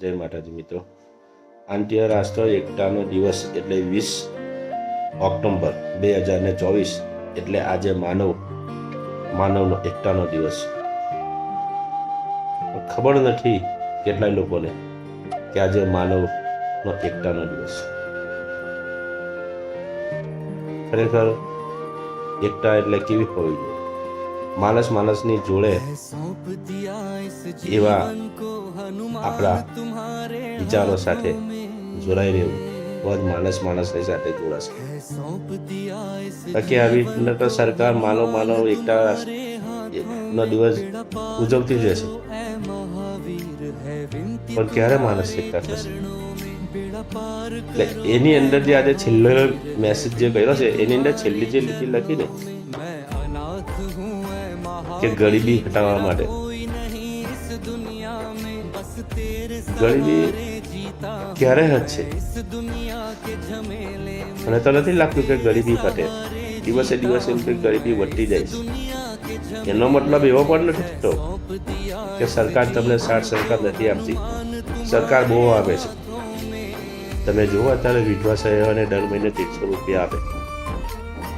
જય માતાજી મિત્રો. આંતરરાષ્ટ્રીય એકતાનો દિવસ એટલે વીસ ઓક્ટોબર બે હજાર ને ચોવીસ એટલે આજે માનવ, માનવનો એકતાનો દિવસ. ખબર નથી કેટલાય લોકોને કે આજે માનવનો એકતાનો દિવસ. ખરેખર એકતા એટલે કેવી હોવી જોઈએ? માણસ માણસની જોડે એવા આપણા વિચારો સાથે જોડાઈ રહેવું જ માણસ માણસની સાથે જોડાશે. બાકી આવી તો સરકાર માનવ માનવ એકતા નો દિવસ ઉજવતી જ રહેશે. પણ ક્યારે માણસ એકતા થશે? એની અંદર જે આજે છેલ્લો મેસેજ જે કર્યો છે, એની અંદર છેલ્લી જે લીટી લખી ને કે ગરીબી હટાવવા માટે. ગરીબી ક્યારે હટશે? મને તો નથી લાગતું કે ગરીબી હટે દિવસે દિવસે એમ કે ગરીબી વધતી જાય છે. એનો મતલબ એવો પણ નથી થતો કે સરકાર તમને સાથ સરકાર નથી આપતી. સરકાર બહુ આપે છે. તમે જુઓ અત્યારે વિધવા સહાયોને દર મહિને તેરસો રૂપિયા આપે.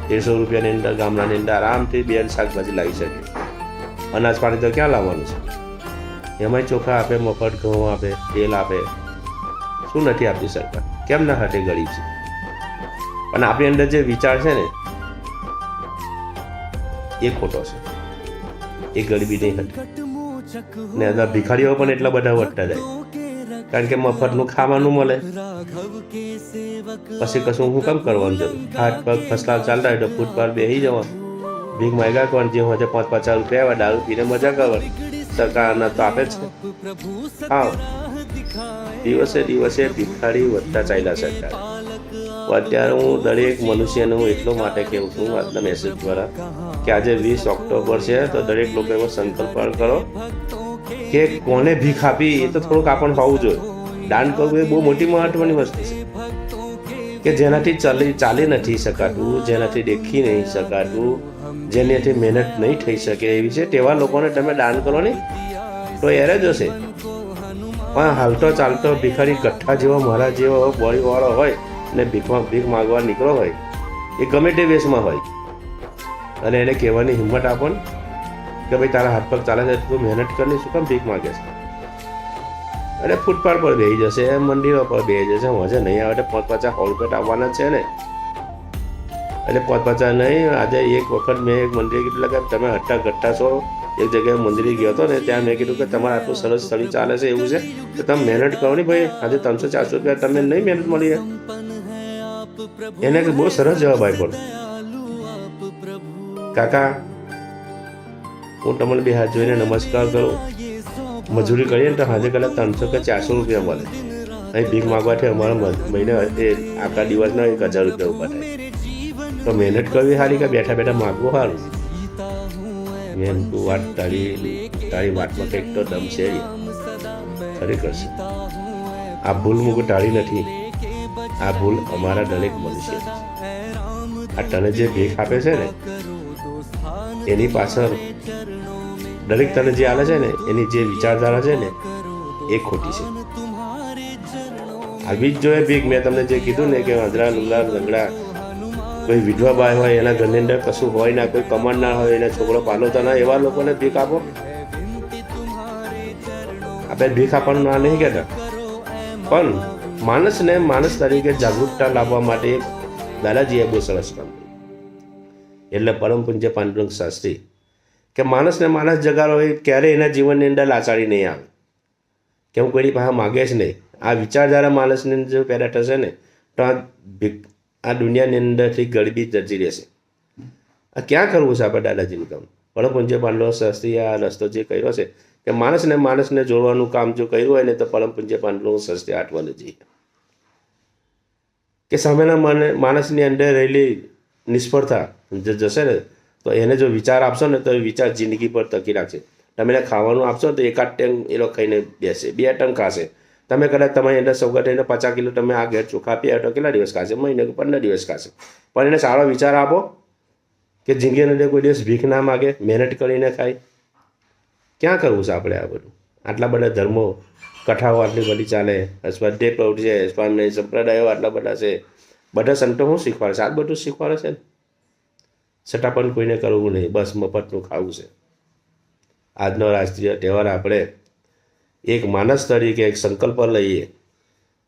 તેરસો રૂપિયાની અંદર ગામડાની અંદર આરામથી બેન શાકભાજી લાવી શકે. અનાજ પાણી તો ક્યાં લાવવાનું છે? એમાંય ચોખા આપે, મફત ઘઉં આપે, તેલ આપે. શું નથી આપતી સરકાર? કેમ ના હાટે ગરીબ છે? અને આપણી અંદર જે વિચાર છે ને, એ ખોટો છે. એ ગરીબી નહીં હતી ને અંદર ભિખારીઓ પણ એટલા બધા વધતા જાય. કારણ કે મફતનું ખાવાનું મળે. પછી કશું હું કેમ કરવાનું જરૂર? હાથ પગ ફસલા ચાલતા હોય તો ફૂટ પર બેસી જવાનું. ભીખ માંગ્યા કરવાનું જે હોય પાંચ પચાસ રૂપિયા આવે, દારૂ પીને મજા કરવાની સરકાર તો આપે છે. હા દિવસે દિવસે ભિખારી વધતા ચાલ્યા સરકાર અત્યારે. હું દરેક મનુષ્યને હું એટલો માટે કહું છું, આજના મેસેજ દ્વારા, કે આજે વીસ ઓક્ટોબર છે, તો દરેક લોકો એવો સંકલ્પ કરો, કે કોને ભીખ આપી એ તો થોડુંક આપણને હોવું જોઈએ. દાન કરવું એ બહુ મોટી મહત્વની વસ્તુ છે. કે જેનાથી ચાલી ચાલી નથી શકાતું, જેનાથી દેખી નહીં શકાતું જેનાથી મહેનત નહીં થઈ શકે એવી છે. તેવા લોકોને તમે દાન કરો ને, તો એરે જ હશે પણ હાલતો ચાલતો ભિખારી ગઠ્ઠા જેવો મારા જેવો બોળીવાળો હોય અને ભીખમાં ભીખ માગવા નીકળો હોય, એ ગમે તે વેશમાં હોય. અને એને કહેવાની હિંમત આપો ને, કે ભાઈ તારા હાથ પગ ચાલે છે, તું મહેનત કરીને શું કામ ભીખ માગે છે? અને ફૂટપાથ પર બેસી જશે, મંદિરો પર બેસી જશે, મજા નહીં આવે તો પાંચ પચાસ હોલપેટ આવવાના છે ને. એટલે પાંચ પચાસ નહીં, આજે એક વખત મેં એક મંદિરે કીધું કે તમે હટ્ટા ઘટ્ટા છો. એક જગ્યાએ મંદિરે ગયો હતો ને, ત્યાં મેં કીધું કે તમારે આટલું સરસ સ્થળી ચાલે છે એવું છે. તો તમે મહેનત કરો ને ભાઈ, આજે ત્રણસો ચારસો રૂપિયા તમને નહીં મહેનત મળી એને બહુ સરસ જવાબ આપ્યો. કાકા, હું તમને બે હાથ જોઈને નમસ્કાર કરું. મજૂરી કરીએ ને તો સાંજે કલાક ત્રણસો કે ચારસો રૂપિયા મળે. અહીં ભીખ માગવાથી અમારા મહિને આખા દિવસના એક હજાર રૂપિયા ઊભા થાય. તો મહેનત કરવી સારી કે બેઠા બેઠા માગવું સારું? મેં તું વાત તારી તારી વાતમાં કંઈક તો દમ છે ખરેખર છે. આ ભૂલ મૂક ટાળી નથી. આ ભૂલ અમારા દરેક મનુષ્ય આ તને જે ભેખ આપે છે ને, એની પાછળ દરેક તને જે આલે છે ને, એની જે વિચારધારા છે ને, એ ખોટી છે. આવી જ જોઈએ ભીખ મેં તમને જે કીધું ને કે વાંદરા લુલા લંગડા કોઈ વિધવા બાય હોય, એના ઘરની અંદર કશું હોય ના, કોઈ કમર ના હોય, એના છોકરો પાલોતા ના એવા લોકોને ભીખ આપો. આપણે ભીખ આપવાનું ના નહીં કહેતા. પણ માણસને માણસ તરીકે જાગૃતતા લાવવા માટે દાદાજીએ બહુ સરસ કામ એટલે પરમ પૂજ્ય પાંડુરંગ શાસ્ત્રી કે માણસને માણસ જગાડો એ ક્યારેય એના જીવનની અંદર લાચારી નહીં આવે. કે હું કોઈની પાસે માગે જ નહીં. આ વિચારધારા માણસની જો પેદા થશે ને, તો આ ભીખ આ દુનિયાની અંદરથી ગરીબી જતી રહેશે. આ ક્યાં કરવું છે આપણે દાદાજીનું કામ? પણ પૂજ્ય પાંડવ શાસ્ત્રી આ રસ્તો જે કર્યો છે કે માણસને માણસને જોડવાનું કામ જો કર્યું હોય ને તો પરમ પૂજ્ય પાંડવ શાસ્ત્રી આઠવાને જઈએ. કે સામેના મને, માણસની અંદર રહેલી નિષ્ફળતા જે જશે ને, તો એને જો વિચાર આપશો ને તો એ વિચાર જિંદગી પર તકી રાખશે. તમે એને ખાવાનું આપશો ને તો એકાદ ટેંગ એ લોકો ખાઈને બેસે, બે ટંગ ખાશે. તમે કદાચ તમારી અંદર સૌગત એને પચાસ કિલો તમે આ ઘેર ચોખા આપ્યા તો કેટલા દિવસ ખાશે મહિને કે પંદર દિવસ ખાશે પણ એને સારો વિચાર આપો કે જિંદગીને કોઈ દિવસ ભીખ ના માગે, મહેનત કરીને ખાય. ક્યાં કરવું છે આપણે આ બધું? આટલા બધા ધર્મો, કથાઓ આટલી બધી ચાલે. સ્વાધ્યાય પ્રવૃત્તિ છે સ્વામી સંપ્રદાયો આટલા બધા છે. બધા સંતો શું શીખવાડે છે? આ બધું શીખવાડે છે ને? કોઈને કરવું નહીં. બસ મફતનું ખાવું છે. આજનો રાષ્ટ્રીય તહેવાર આપણે એક માણસ તરીકે એક સંકલ્પ લઈએ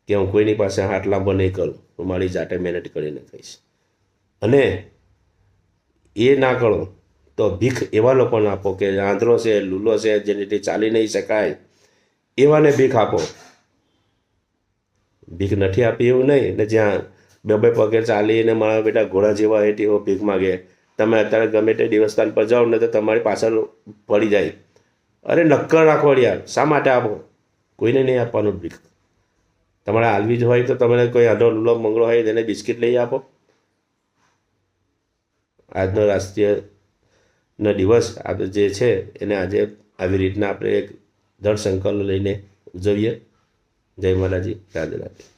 કે હું કોઈની પાસે હાથ લાંબો નહીં કરું, હું મારી જાતે મહેનત કરીને કહીશ. અને એ ના કરો તો ભીખ એવા લોકોને આપો કે આંધળો છે, લૂલો છે, જેનેથી ચાલી નહીં શકાય, એવાને ભીખ આપો. ભીખ નથી આપી એવું નહીં, ને જ્યાં બે બે પગે ચાલીને મારા બેટા ઘોડા જેવા હોય તેઓ ભીખ માગે. તમે અત્યારે ગમે તે દેવસ્થાન પર જાઓ ને તો તમારી પાછળ પડી જાય. અરે નક્કર રાખો યાર શા માટે આપો કોઈને નહીં આપવાનું ભીખ? તમારે હાલવી જ હોય તો તમને કોઈ આધો લૂલો મંગળો હોય તેને બિસ્કિટ લઈ આપો. આજનો રાષ્ટ્રીય નો દિવસ આપણે જે છે, એને આજે આવી રીતના આપણે એક દળ સંકલ્પ લઈને ઉજવીએ. જય માતાજી. રાધે રાધે.